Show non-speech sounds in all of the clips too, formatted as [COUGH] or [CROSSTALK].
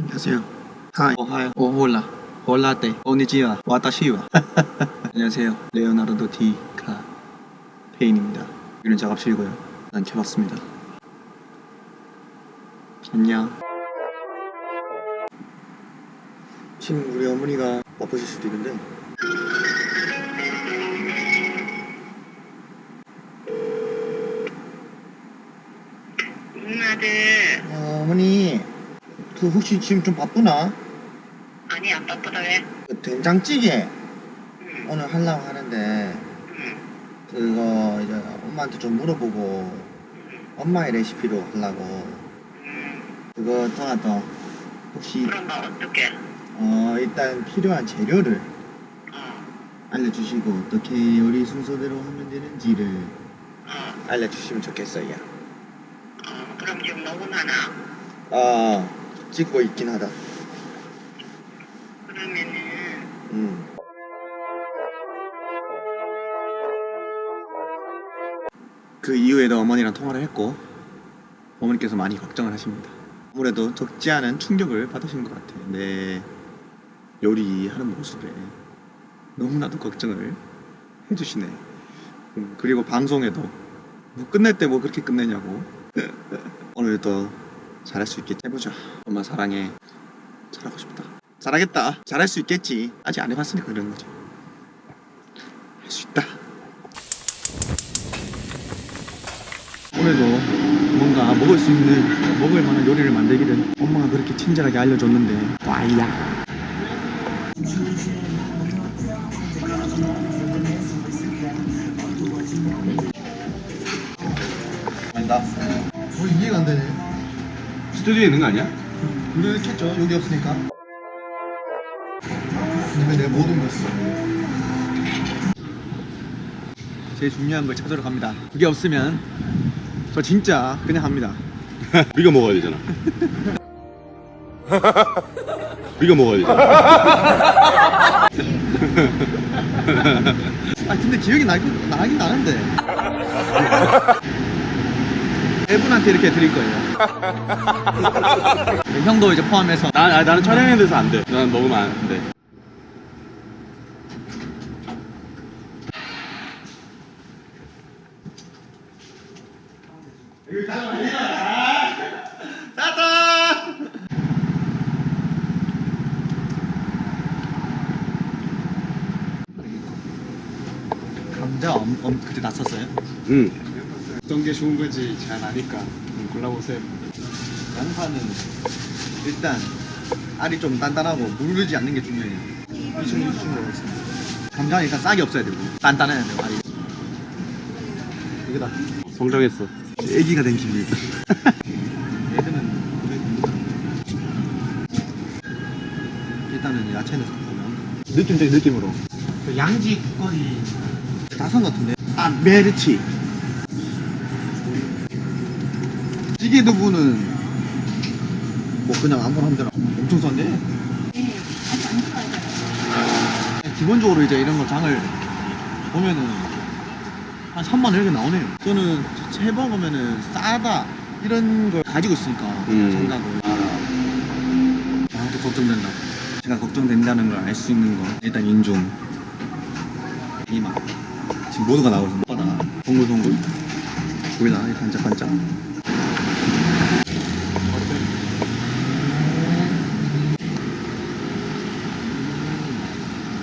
안녕하세요. 하이. 오하요. 오홀라. 홀라떼. 오니지와. 와타시와. 안녕하세요. 레오나르도 디카 페인입니다. 여기는 작업실이고요. 난 켜봤습니다. 안녕. 지금 우리 어머니가 바쁘실 수도 있는데 응 아들 어, 어머니 그 혹시 지금 좀 바쁘나? 아니 안 바쁘다 왜? 그 된장찌개 응, 오늘 하려고 하는데 응, 그거 이제 엄마한테 좀 물어보고 엄마의 레시피로 하려고 응. 그거 떠나서 혹시 그럼 뭐 어떻게? 어 일단 필요한 재료를 어, 알려주시고 어떻게 요리 순서대로 하면 되는지를 어, 알려주시면 좋겠어요. 어. 그럼 지금 녹음하나? 아 찍고 있긴 하다. 그러면은 음. 그 이후에도 어머니랑 통화를 했고 어머니께서 많이 걱정을 하십니다. 아무래도 적지 않은 충격을 받으신 것 같아요. 내 요리하는 모습에 너무나도 걱정을 해주시네. 음, 그리고 방송에도 뭐 끝낼 때 뭐 그렇게 끝내냐고 [LAUGHS] 오늘도 잘할 수 있게 해보자. 엄마 사랑해. 잘하고 싶다. 잘하겠다. 잘할 수 있겠지. 아직 안 해봤으니까 그러는 거지. 할수 있다. 오늘도 뭔가 먹을 수 있는 먹을 만한 요리를 만들기를 엄마가 그렇게 친절하게 알려줬는데 와이야. 아니다. 뭐 이해가 안 되네. 스튜디오에 있는 거 아니야? 그렇겠죠. 여기 없으니까. 근데 내가 모든 걸 써. 제일 중요한 걸 찾으러 갑니다. 그게 없으면 저 진짜 그냥 합니다. [LAUGHS] 우리가 먹어야 되잖아. [LAUGHS] 우리가 먹어야 되잖아. [LAUGHS] 아 근데 기억이 나긴, 나긴 나는데. 네 분한테 이렇게 드릴 거예요. [LAUGHS] 네, 형도 이제 포함해서 나, 아, 나는 촬영에 대해서 안 돼. 난 먹으면 안 돼. 감자 엄, 엄, 그때 났었어요? 응. 어떤 게 좋은 건지 잘 아니까 음, 골라보세요. 양파는 일단 알이 좀 단단하고 무르지 않는 게 중요해요. 이 친구 이 친구 먹겠습니다. 감자는 일단 싹이 없어야 되고 단단해야 돼요 알이. 이거다. 성장했어. 애기가 된 기분이다. 얘들은 [LAUGHS] 일단은 야채는 보면 느낌적인 느낌으로 그 양지 국거리 다산 같은데 아 메르치 찌개 두부는 뭐 그냥 아무나 하면 되나 엄청 싼데 기본적으로 이제 이런 거 장을 보면은 한 3만 원 이렇게 나오네요. 저는 세번 오면은 싸다 이런 걸 가지고 있으니까 음. 알아. 아, 또 걱정된다. 제가 걱정된다는 걸 알 수 있는 거 일단 인중, 이마 지금 모두가 나오고 있어. 바다 동글동글 보이나? 이 반짝반짝.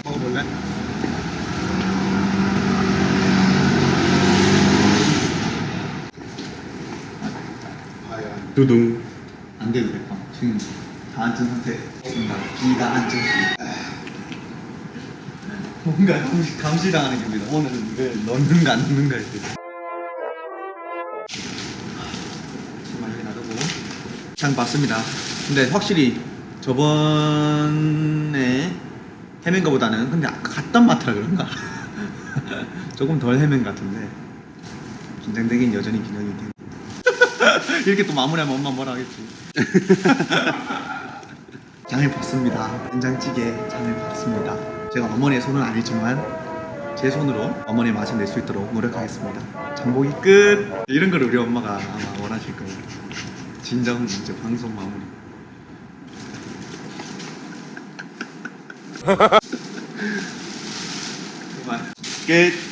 먹어볼래? 두둥. 안 돼도 될까? 지금 다 앉은 상태. 있습니다. 기가 앉은. 뭔가 감시, 감시당하는 기분이다. 오늘은 왜 넣는가 안 넣는가 할 때. 정말 여기 놔두고. 장 봤습니다. 근데 확실히 저번에 헤맨 거보다는 근데 아까 갔던 마트라 그런가? [LAUGHS] 조금 덜 헤맨 같은데 긴장되긴 여전히 긴장이 돼. [LAUGHS] 이렇게 또 마무리하면 엄마 뭐라 하겠지. [LAUGHS] 장을 봤습니다. 된장찌개 장을 봤습니다. 제가 어머니의 손은 아니지만 제 손으로 어머니의 맛을 낼 수 있도록 노력하겠습니다. 장보기 끝! 이런 걸 우리 엄마가 아마 원하실 거예요. 진정 이제 방송 마무리. [LAUGHS] 끝.